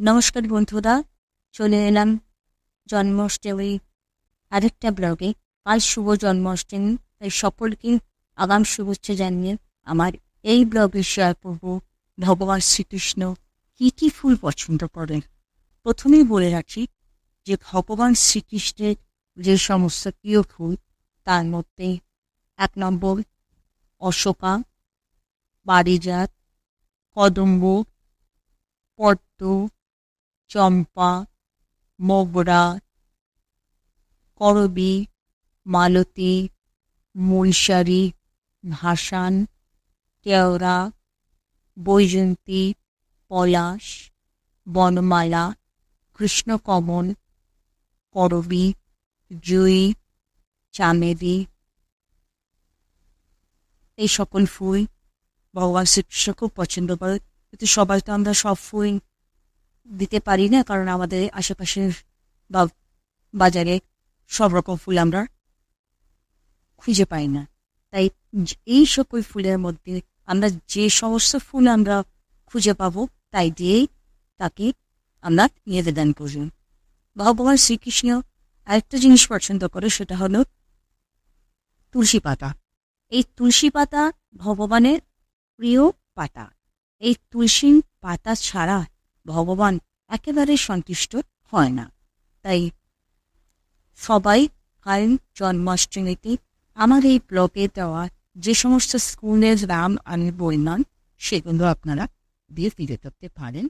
নমস্কার বন্ধুরা, চলে এলাম জন্মাষ্টমী আরেকটা ব্লগে আজ শুভ জন্মাষ্টমী, তাই সকলকে আগাম শুভেচ্ছা জানিয়ে আমার এই ব্লগে শেয়ার করব। ভগবান শ্রীকৃষ্ণ কী কী ফুল পছন্দ করেন? প্রথমেই বলে রাখি যে ভগবান শ্রীকৃষ্ণের যে সমস্ত প্রিয় ফুল, তার মধ্যে এক নম্বর অশোকা পারিজাত কদম্ব, পদ্ম চম্পা, মোগরা, করবী, মালতী, মৈশারি ভাসান কেওড়া, বৈজন্তী, পলাশ, বনমালা, কৃষ্ণকমল, করবী, জুই, চামেলি, এই সকল ফুল ভগবান শ্রীকৃষ্ণ খুব পছন্দ করে। কিন্তু সবাই তো আমরা সব ফুল দিতে পারি না, কারণ আমাদের আশেপাশের বা বাজারে সব রকম ফুল আমরা খুঁজে পাই না। তাই এই সকল ফুলের মধ্যে আমরা যে সমস্ত ফুল আমরা খুঁজে পাবো, তাই দিয়েই তাকে আমরা নিবেদন করি। ভগবান শ্রীকৃষ্ণ আরেকটা জিনিস পছন্দ করে, সেটা হলো তুলসী পাতা। এই তুলসী পাতা ভগবানের প্রিয় পাতা। এই তুলসী পাতা ছাড়া ভগবান একেবারে সন্তুষ্ট হয় না। তাই সবাই কারণ জন্মাষ্টমীতে আমার এই ব্লকে দেওয়া যে সমস্ত স্কুলের নাম আমি বললাম সেগুলো আপনারা দিয়ে ফিরে করতে পারেন।